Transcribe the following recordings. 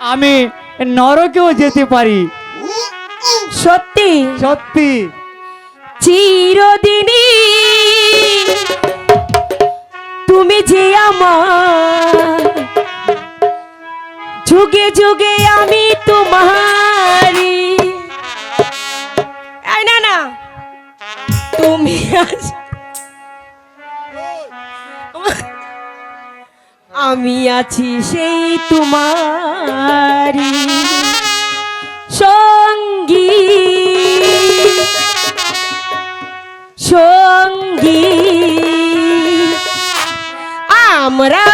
আমি নরকেও যেতে পারি। সত্যি? সত্যি। চিরদিনই তুমি যে আমার। যুগে যুগে আমি তোমারি না না। তুমি আছো আমি আছি সেই তোমার সঙ্গী। সঙ্গী। আমরা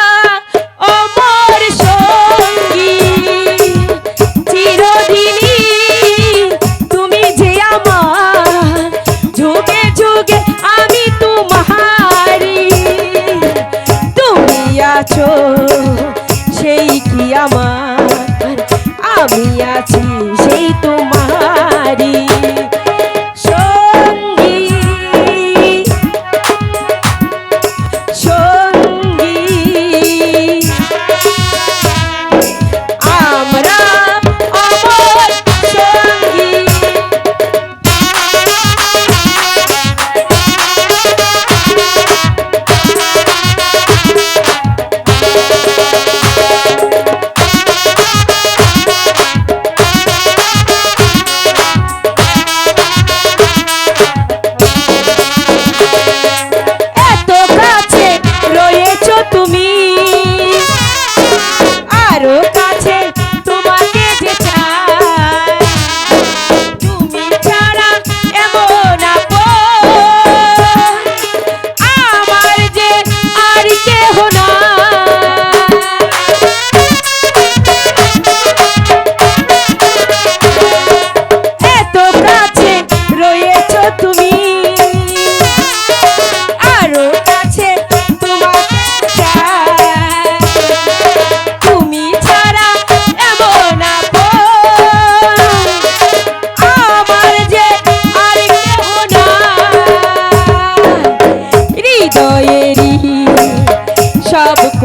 সেই কি আমার? আমি আছি সেই তোমারি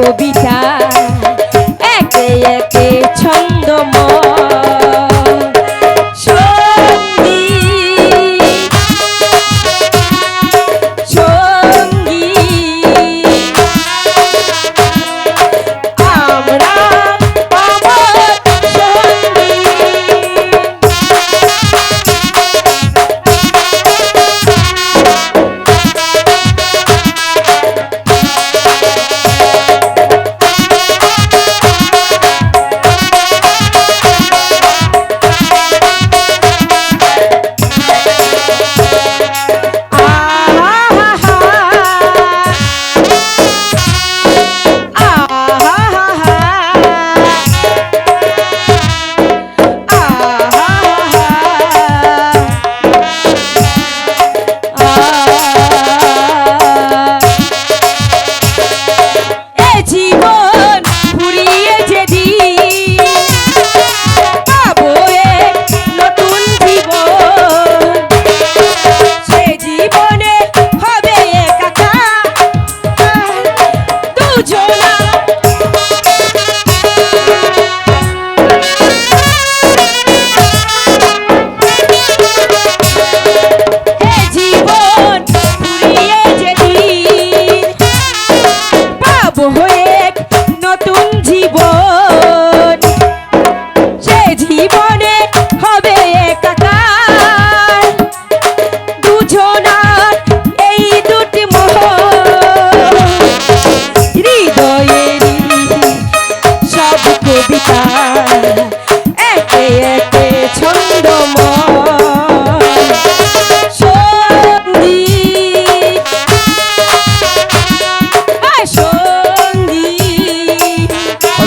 কবিতা একে একে